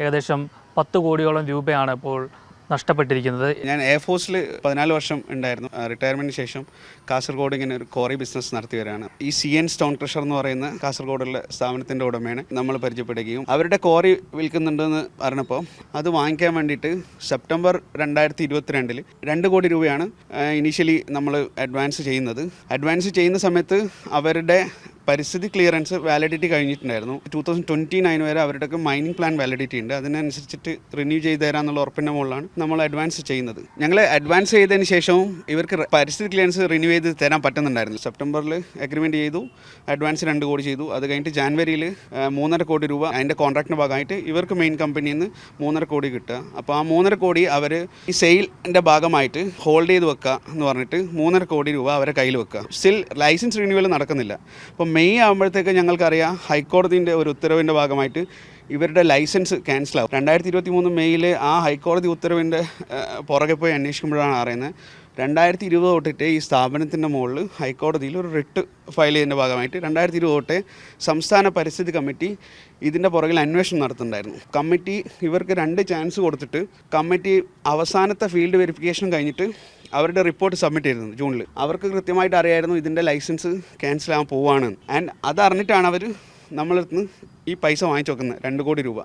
ഏകദേശം പത്ത് കോടിയോളം രൂപയാണ് ഇപ്പോൾ നഷ്ടപ്പെട്ടിരിക്കുന്നത്. ഞാൻ എയർഫോഴ്സിൽ പതിനാല് വർഷം ഉണ്ടായിരുന്നു. റിട്ടയർമെന്റിന് ശേഷം കാസർഗോഡ് ഇങ്ങനെ ഒരു കോറി ബിസിനസ് നടത്തി വരികയാണ്. ഈ സി എൻ സ്റ്റോൺ ക്രഷർ എന്ന് പറയുന്ന കാസർഗോഡുള്ള സ്ഥാപനത്തിന്റെ ഉടമയാണ് നമ്മൾ പരിചയപ്പെടുകയും അവരുടെ കോറി വിൽക്കുന്നുണ്ടെന്ന് പറഞ്ഞപ്പോൾ അത് വാങ്ങിക്കാൻ വേണ്ടിയിട്ട് സെപ്റ്റംബർ രണ്ടായിരത്തി ഇരുപത്തിരണ്ടിൽ രണ്ട് കോടി രൂപയാണ് ഇനീഷ്യലി നമ്മൾ അഡ്വാൻസ് ചെയ്യുന്നത്. അഡ്വാൻസ് ചെയ്യുന്ന സമയത്ത് അവരുടെ പരിസ്ഥിതി ക്ലിയറൻസ് വാലിഡിറ്റി കഴിഞ്ഞിട്ടുണ്ടായിരുന്നു. ടൂ തൗസൻഡ് ട്വന്റി നയൻ വരെ അവരുടെയൊക്കെ മൈനിങ് പ്ലാൻ വാലിഡിറ്റി ഉണ്ട്. അതിനനുസരിച്ചിട്ട് റിന്യൂ ചെയ്ത് തരാന്നുള്ള ഉറപ്പിന്റെ മുകളിലാണ് നമ്മൾ അഡ്വാൻസ് ചെയ്യുന്നത്. ഞങ്ങൾ അഡ്വാൻസ് ചെയ്തതിന് ശേഷവും ഇവർക്ക് പരിസ്ഥിതി ക്ലിയറൻസ് റിന്യൂ ചെയ്ത് തരാൻ പറ്റുന്നുണ്ടായിരുന്നു. സെപ്റ്റംബറിൽ അഗ്രിമെന്റ് ചെയ്തു അഡ്വാൻസ് രണ്ട് കോടി ചെയ്തു. അത് കഴിഞ്ഞിട്ട് ജാനുവരിയിൽ മൂന്നര കോടി രൂപ അതിന്റെ കോൺട്രാക്റ്റിന്റെ ഭാഗമായിട്ട് ഇവർക്ക് മെയിൻ കമ്പനിയിൽ നിന്ന് മൂന്നര കോടി കിട്ടുക. അപ്പോൾ ആ മൂന്നര കോടി അവർ ഈ സെയിലിന്റെ ഭാഗമായിട്ട് ഹോൾഡ് ചെയ്ത് വെക്കുക എന്ന് പറഞ്ഞിട്ട് മൂന്നര കോടി രൂപ അവരെ കയ്യിൽ വെക്കുക. സ്റ്റിൽ ലൈസൻസ് റിന്യൂവൽ നടക്കുന്നില്ല. അപ്പോൾ മെയ് ആകുമ്പോഴത്തേക്ക് ഞങ്ങൾക്കറിയാം ഹൈക്കോടതിന്റെ ഒരു ഉത്തരവിന്റെ ഭാഗമായിട്ട് ഇവരുടെ ലൈസൻസ് ക്യാൻസൽ ആവും രണ്ടായിരത്തി ഇരുപത്തി മൂന്ന് മെയ്യിൽ ആ ഹൈക്കോടതി ഉത്തരവിന്റെ പുറകെ പോയി അന്വേഷിക്കുമ്പോഴാണ് അറിയുന്നത്. രണ്ടായിരത്തി ഇരുപത് തൊട്ടിട്ട് ഈ സ്ഥാപനത്തിന്റെ മുകളിൽ ഹൈക്കോടതിയിൽ ഒരു റിട്ട് ഫയൽ ചെയ്യുന്ന ഭാഗമായിട്ട് രണ്ടായിരത്തി ഇരുപത് തൊട്ട് സംസ്ഥാന പരിസ്ഥിതി കമ്മിറ്റി ഇതിന്റെ പുറകിൽ അന്വേഷണം നടത്തുന്നുണ്ടായിരുന്നു. കമ്മിറ്റി ഇവർക്ക് രണ്ട് ചാൻസ് കൊടുത്തിട്ട് കമ്മിറ്റി അവസാനത്തെ ഫീൽഡ് വെരിഫിക്കേഷൻ കഴിഞ്ഞിട്ട് അവരുടെ റിപ്പോർട്ട് സബ്മിറ്റ് ചെയ്തിരുന്നു ജൂണിൽ അവർക്ക് കൃത്യമായിട്ട് അറിയായിരുന്നു ഇതിന്റെ ലൈസൻസ് ക്യാൻസൽ ആകാൻ പോവുകയാണ് ആൻഡ് അതറിഞ്ഞിട്ടാണ് അവർ നമ്മളടുത്ത് ഈ പൈസ വാങ്ങിച്ചു വെക്കുന്നത് രണ്ട് കോടി രൂപ.